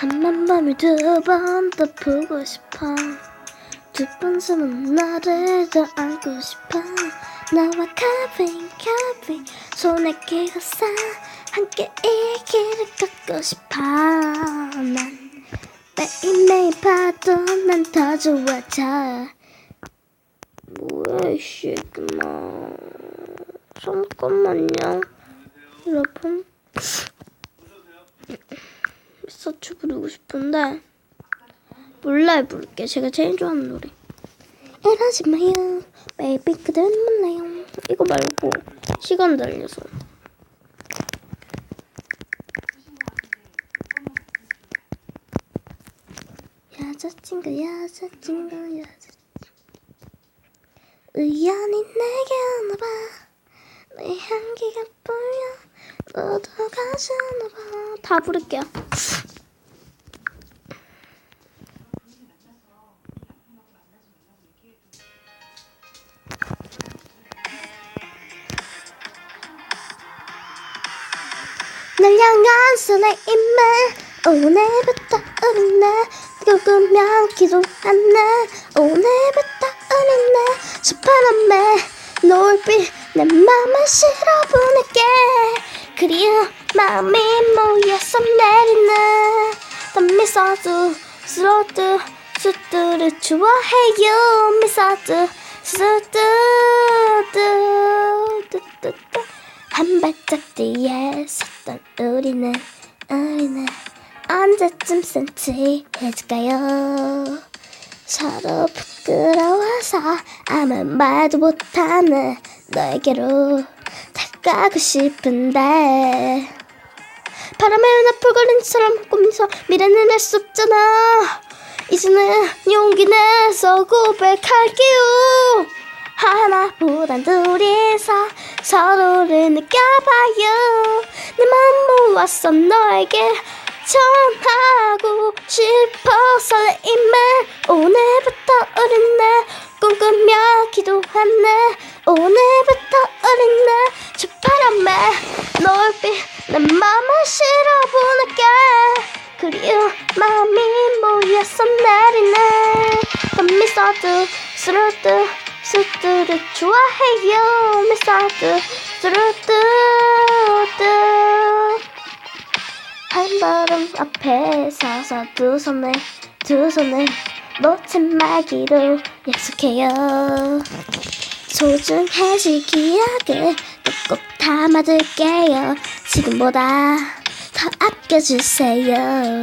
잠만 밤을 두번 더 보고 싶어. 두 번 숨은 너를 더 알고 싶어. 나와 카페인 카페인 손에 끼고서 함께 이 길을 걷고 싶어. 난 매일매일 봐도 난 더 좋아져. 뭐야 이 새끼마. 잠깐만요. 여러분 미스터츄 부르고 싶은데 몰라요 부를게 제가 제일 좋아하는 노래. 이러지 마요. 베이비 그대는 몰라요? 이거 말고 시간 달려서. 여자친구 여자친구 여자친구. 우연히 내게 오나봐. 내 향기가 보여. 너도 가시나봐. 다 부를게요 날 향한 설레임에 오늘부터 우리네. 꿈꾸며 기도하네. 오늘부터 우리네. 저 바람에 노을빛 내 맘을 실어 보낼게. 그리운 마음이 모여서 내리네. 단미소주 스로드 수두를 좋아해요. 미소주 수두두두두두 한 발짝 뒤에 우리는 우리는 언제쯤 센치 해질까요? 서로 부끄러워서 아무 말도 못하는 너에게로 다가가고 싶은데. 바람에 나 풀거리는 사람 꿈에서 미래는 알 수 없잖아. 이제는 용기 내서 고백할게요 하나보단 둘이서 서로를 느껴봐요. 내맘 모아서 너에게 전하고 싶어 설레임에 오늘부터 우리네 꿈꾸며 기도하네. 오늘부터 우리네 저 바람에 노을빛 내 맘을 실어보낼게 그리운 마음이 모여서 내리네. 미소도 스르드 스르드 좋아해요. 미소도 스르드 한바람 앞에 서서 두 손에 두 손을 놓지 말기로 약속해요. 소중해질 기억을 꼭 담아둘게요. 지금보다 더 아껴주세요.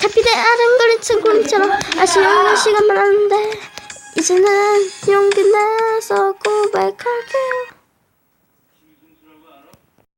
달빛에 아른거린 친구처럼 아쉬운 시간만 하는데 이제는 용기 내서 고백할게요